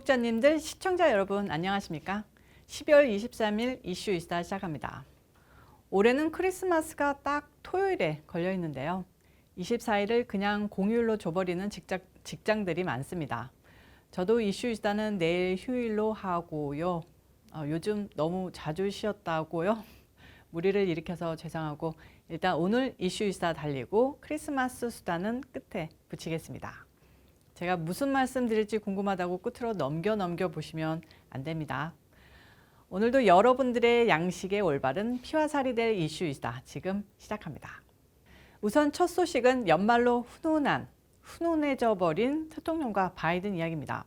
구독자님들, 시청자 여러분 안녕하십니까? 12월 23일 이슈 이스타 시작합니다. 올해는 크리스마스가 딱 토요일에 걸려 있는데요. 24일을 그냥 공휴일로 줘버리는 직장, 직장들이 많습니다. 저도 이슈 이스타는 내일 휴일로 하고요. 어, 요즘 너무 자주 쉬었다고요. 무리를 일으켜서 죄송하고 일단 오늘 이슈 이스타 달리고 크리스마스 수다는 끝에 붙이겠습니다. 제가 무슨 말씀 드릴지 궁금하다고 끝으로 넘겨 넘겨 보시면 안 됩니다. 오늘도 여러분들의 양식에 올바른 피와 살이 될 이슈이다. 지금 시작합니다. 우선 첫 소식은 연말로 훈훈한, 훈훈해져 버린 대통령과 바이든 이야기입니다.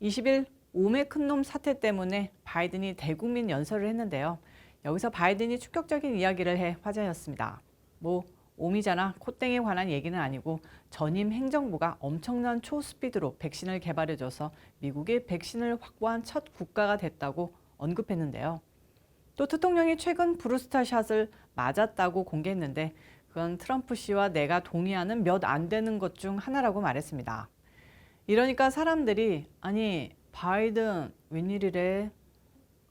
20일 오메큰놈 사태 때문에 바이든이 대국민 연설을 했는데요. 여기서 바이든이 충격적인 이야기를 해 화제였습니다. 뭐 오미자나 콧땡에 관한 얘기는 아니고 전임 행정부가 엄청난 초스피드로 백신을 개발해줘서 미국이 백신을 확보한 첫 국가가 됐다고 언급했는데요. 또 대통령이 최근 브루스타 샷을 맞았다고 공개했는데 그건 트럼프 씨와 내가 동의하는 몇 안 되는 것 중 하나라고 말했습니다. 이러니까 사람들이 아니 바이든 웬일이래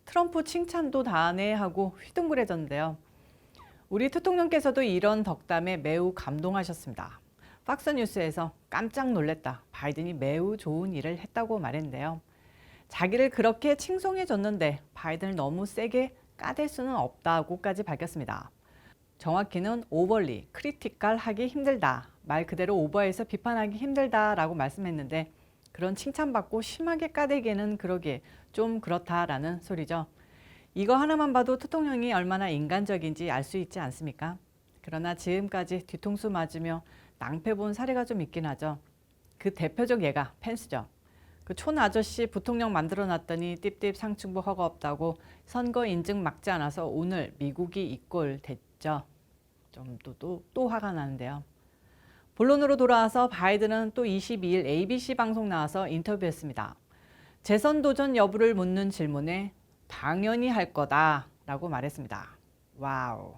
트럼프 칭찬도 다네 하고 휘둥그레졌는데요. 우리 대통령께서도 이런 덕담에 매우 감동하셨습니다. 팍스뉴스에서 깜짝 놀랬다. 바이든이 매우 좋은 일을 했다고 말했는데요. 자기를 그렇게 칭송해 줬는데 바이든을 너무 세게 까댈 수는 없다고까지 밝혔습니다. 정확히는 오버리, 크리티컬 하기 힘들다. 말 그대로 오버해서 비판하기 힘들다라고 말씀했는데 그런 칭찬받고 심하게 까대기는 그러기에 좀 그렇다라는 소리죠. 이거 하나만 봐도 대통령이 얼마나 인간적인지 알 수 있지 않습니까? 그러나 지금까지 뒤통수 맞으며 낭패 본 사례가 좀 있긴 하죠. 그 대표적 예가 펜스죠. 그 촌 아저씨 부통령 만들어 놨더니 띠띠 상층부 허가 없다고 선거 인증 막지 않아서 오늘 미국이 이꼴 됐죠. 좀 또 또 또 화가 나는데요. 본론으로 돌아와서 바이든은 또 22일 ABC 방송 나와서 인터뷰했습니다. 재선 도전 여부를 묻는 질문에 당연히 할 거다라고 말했습니다. 와우.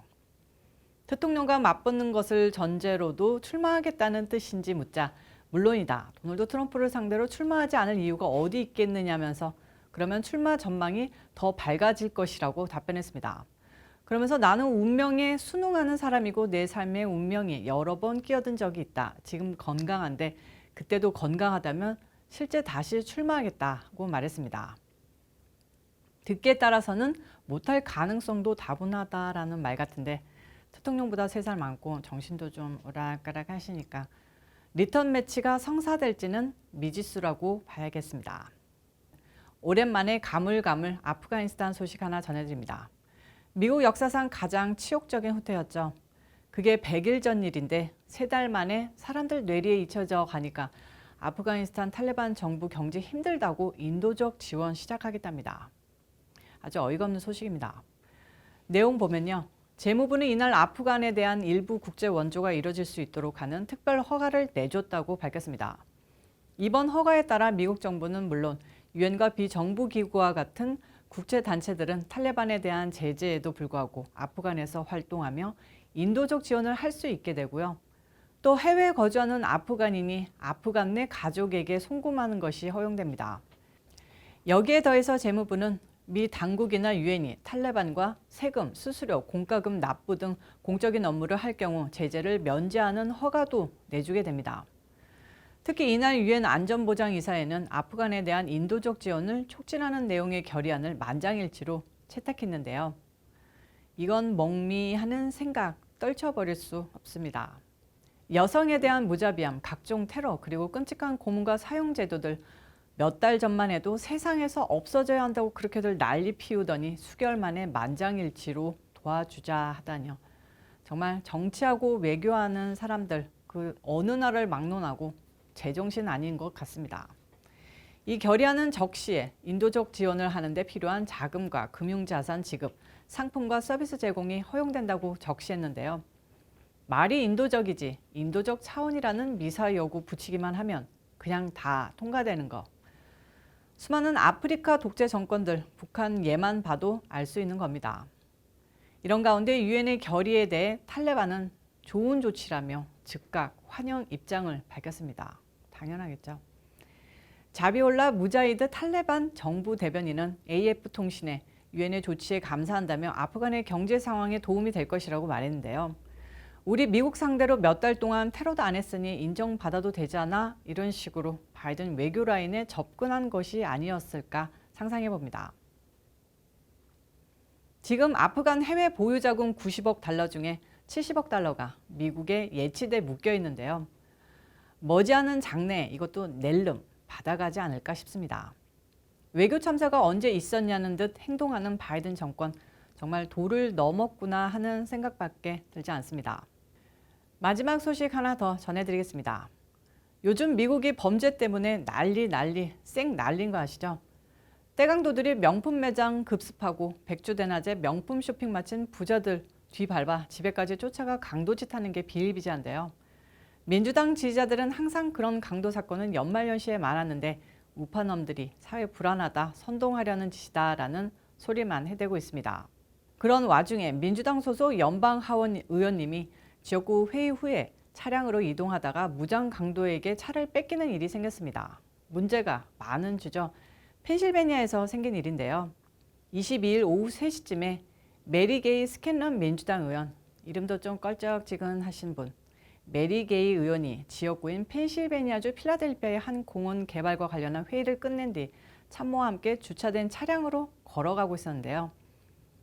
대통령과 맞붙는 것을 전제로도 출마하겠다는 뜻인지 묻자 물론이다. 도널드 트럼프를 상대로 출마하지 않을 이유가 어디 있겠느냐면서 그러면 출마 전망이 더 밝아질 것이라고 답변했습니다. 그러면서 나는 운명에 순응하는 사람이고 내 삶의 운명이 여러 번 끼어든 적이 있다. 지금 건강한데 그때도 건강하다면 실제 다시 출마하겠다고 말했습니다. 듣기에 따라서는 못할 가능성도 다분하다라는 말 같은데 대통령보다 세 살 많고 정신도 좀 오락가락 하시니까 리턴 매치가 성사될지는 미지수라고 봐야겠습니다. 오랜만에 가물가물 아프가니스탄 소식 하나 전해드립니다. 미국 역사상 가장 치욕적인 후퇴였죠. 그게 100일 전 일인데 세 달 만에 사람들 뇌리에 잊혀져 가니까 아프가니스탄 탈레반 정부 경제 힘들다고 인도적 지원 시작하겠답니다. 아주 어이가 없는 소식입니다. 내용 보면요. 재무부는 이날 아프간에 대한 일부 국제 원조가 이뤄질 수 있도록 하는 특별 허가를 내줬다고 밝혔습니다. 이번 허가에 따라 미국 정부는 물론 유엔과 비정부 기구와 같은 국제 단체들은 탈레반에 대한 제재에도 불구하고 아프간에서 활동하며 인도적 지원을 할 수 있게 되고요. 또 해외 거주하는 아프간인이 아프간 내 가족에게 송금하는 것이 허용됩니다. 여기에 더해서 재무부는 미 당국이나 유엔이 탈레반과 세금, 수수료, 공과금 납부 등 공적인 업무를 할 경우 제재를 면제하는 허가도 내주게 됩니다. 특히 이날 유엔 안전보장이사회는 아프간에 대한 인도적 지원을 촉진하는 내용의 결의안을 만장일치로 채택했는데요. 이건 멍미하는 생각 떨쳐버릴 수 없습니다. 여성에 대한 무자비함, 각종 테러, 그리고 끔찍한 고문과 사형 제도들 몇 달 전만 해도 세상에서 없어져야 한다고 그렇게들 난리 피우더니 수개월 만에 만장일치로 도와주자 하다니요. 정말 정치하고 외교하는 사람들 그 어느 나라를 막론하고 제정신 아닌 것 같습니다. 이 결의안은 적시에 인도적 지원을 하는데 필요한 자금과 금융자산 지급, 상품과 서비스 제공이 허용된다고 적시했는데요. 말이 인도적이지 인도적 차원이라는 미사 여구 붙이기만 하면 그냥 다 통과되는 거. 수많은 아프리카 독재 정권들, 북한 예만 봐도 알 수 있는 겁니다. 이런 가운데 유엔의 결의에 대해 탈레반은 좋은 조치라며 즉각 환영 입장을 밝혔습니다. 당연하겠죠. 자비올라 무자이드 탈레반 정부 대변인은 AF통신에 유엔의 조치에 감사한다며 아프간의 경제 상황에 도움이 될 것이라고 말했는데요. 우리 미국 상대로 몇 달 동안 테러도 안 했으니 인정받아도 되지 않아? 이런 식으로 바이든 외교 라인에 접근한 것이 아니었을까 상상해 봅니다. 지금 아프간 해외 보유자금 90억 달러 중에 70억 달러가 미국에 예치돼 묶여 있는데요. 머지않은 장래 이것도 낼름 받아가지 않을까 싶습니다. 외교 참사가 언제 있었냐는 듯 행동하는 바이든 정권 정말 도를 넘었구나 하는 생각밖에 들지 않습니다. 마지막 소식 하나 더 전해드리겠습니다. 요즘 미국이 범죄 때문에 난리 난리 쌩 난린 거 아시죠? 떼강도들이 명품 매장 급습하고 백주대낮에 명품 쇼핑 마친 부자들 뒤밟아 집에까지 쫓아가 강도짓 하는 게 비일비재한데요. 민주당 지지자들은 항상 그런 강도 사건은 연말연시에 많았는데 우파놈들이 사회 불안하다 선동하려는 짓이다라는 소리만 해대고 있습니다. 그런 와중에 민주당 소속 연방 하원 의원님이 지역구 회의 후에 차량으로 이동하다가 무장 강도에게 차를 뺏기는 일이 생겼습니다. 문제가 많은 주죠. 펜실베니아에서 생긴 일인데요. 22일 오후 3시쯤에 메리게이 스캔런 민주당 의원, 이름도 좀 껄쩍지근하신 분, 메리게이 의원이 지역구인 펜실베니아주 필라델피아의 한 공원 개발과 관련한 회의를 끝낸 뒤 참모와 함께 주차된 차량으로 걸어가고 있었는데요.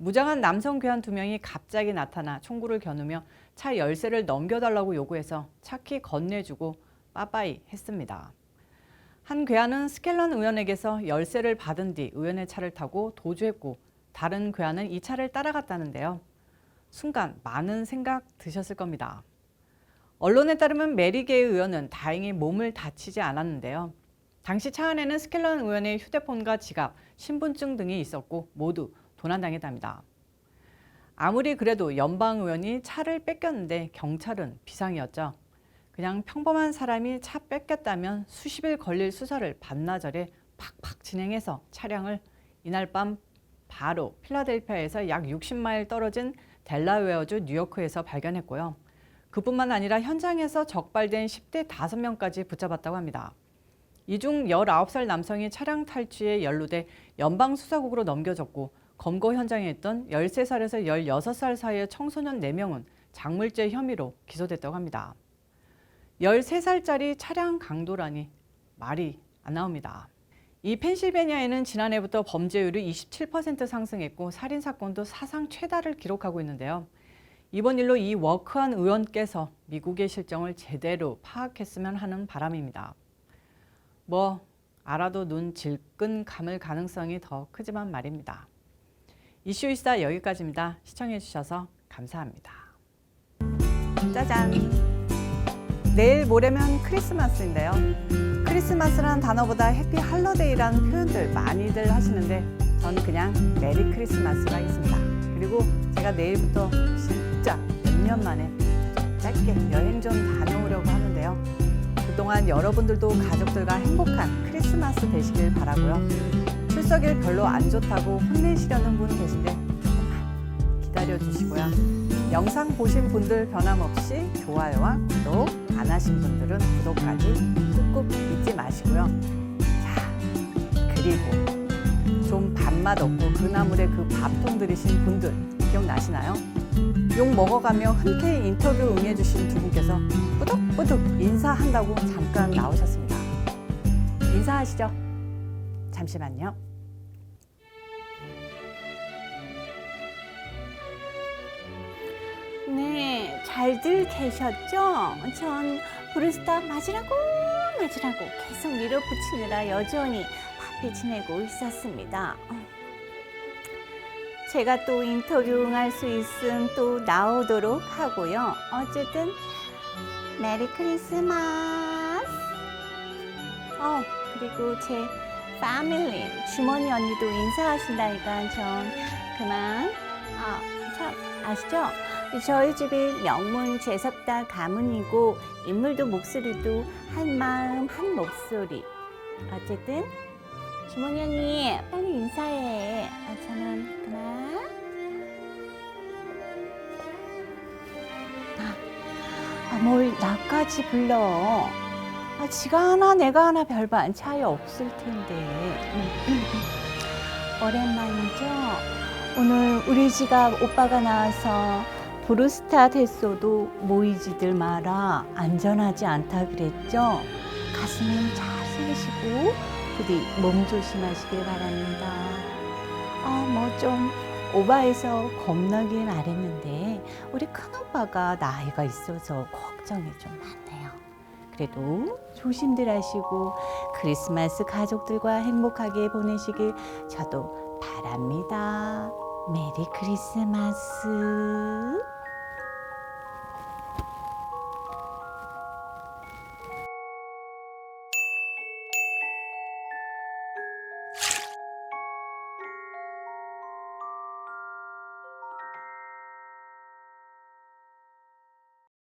무장한 남성 괴한 두 명이 갑자기 나타나 총구를 겨누며 차 열쇠를 넘겨달라고 요구해서 차키 건네주고 빠빠이 했습니다. 한 괴한은 스켈런 의원에게서 열쇠를 받은 뒤 의원의 차를 타고 도주했고 다른 괴한은 이 차를 따라갔다는데요. 순간 많은 생각 드셨을 겁니다. 언론에 따르면 메리게 의원은 다행히 몸을 다치지 않았는데요. 당시 차 안에는 스켈런 의원의 휴대폰과 지갑, 신분증 등이 있었고 모두 도난당했답니다. 아무리 그래도 연방 의원이 차를 뺏겼는데 경찰은 비상이었죠. 그냥 평범한 사람이 차 뺏겼다면 수십일 걸릴 수사를 반나절에 팍팍 진행해서 차량을 이날 밤 바로 필라델피아에서 약 60마일 떨어진 델라웨어주 뉴요크에서 발견했고요. 그뿐만 아니라 현장에서 적발된 10대 5명까지 붙잡았다고 합니다. 이 중 19살 남성이 차량 탈취에 연루돼 연방수사국으로 넘겨졌고 검거 현장에 있던 13살에서 16살 사이의 청소년 4명은 작물죄 혐의로 기소됐다고 합니다. 13살짜리 차량 강도라니 말이 안 나옵니다. 이 펜실베니아에는 지난해부터 범죄율이 27% 상승했고 살인 사건도 사상 최다를 기록하고 있는데요. 이번 일로 이 워크한 의원께서 미국의 실정을 제대로 파악했으면 하는 바람입니다. 뭐 알아도 눈 질끈 감을 가능성이 더 크지만 말입니다. 이슈이스타 여기까지입니다. 시청해 주셔서 감사합니다. 짜잔! 내일 모레면 크리스마스인데요. 크리스마스라는 단어보다 해피 할러데이라는 표현들 많이들 하시는데 저는 그냥 메리 크리스마스가 있습니다. 그리고 제가 내일부터 진짜 몇 년 만에 짧게 여행 좀 다녀오려고 하는데요. 그동안 여러분들도 가족들과 행복한 크리스마스 되시길 바라고요. 출석일 별로 안 좋다고 혼내시려는 분 계신데 조금만 기다려 주시고요. 영상 보신 분들 변함없이 좋아요와 구독 안 하신 분들은 구독까지 꾹꾹 잊지 마시고요. 자, 그리고 좀 밥맛 없고 그 나물에 그 밥통 들이신 분들 기억나시나요? 욕 먹어가며 흔쾌히 인터뷰 응해주신 두 분께서 뿌득뿌득 인사한다고 잠깐 나오셨습니다. 인사하시죠. 잠시만요. 네, 잘들 계셨죠? 전 브루스타 맞으라고 맞으라고 계속 밀어붙이느라 여전히 바삐 지내고 있었습니다. 제가 또 인터뷰 응할 수 있음 또 나오도록 하고요. 어쨌든 메리 크리스마스. 어, 그리고 제 패밀리 주머니 언니도 인사하신다니까 전 그만. 아, 참 아시죠? 저희 집이 명문 제석다 가문이고 인물도 목소리도 한 마음 한 목소리. 어쨌든 주머니 언니 빨리 인사해. 아, 저는 그만. 아, 뭘 나까지 불러? 아, 지가 하나 내가 하나 별반 차이 없을 텐데. 오랜만이죠? 오늘 우리 지갑 오빠가 나와서 브루스타 됐어도 모이지들 마라 안전하지 않다 그랬죠? 가슴은 잘 세우시고 부디 몸 조심하시길 바랍니다. 아, 뭐 좀 오바해서 겁나긴 말했는데 우리 큰 오빠가 나이가 있어서 걱정이 좀 많네요. 그래도 조심들 하시고 크리스마스 가족들과 행복하게 보내시길 저도 바랍니다. 메리 크리스마스.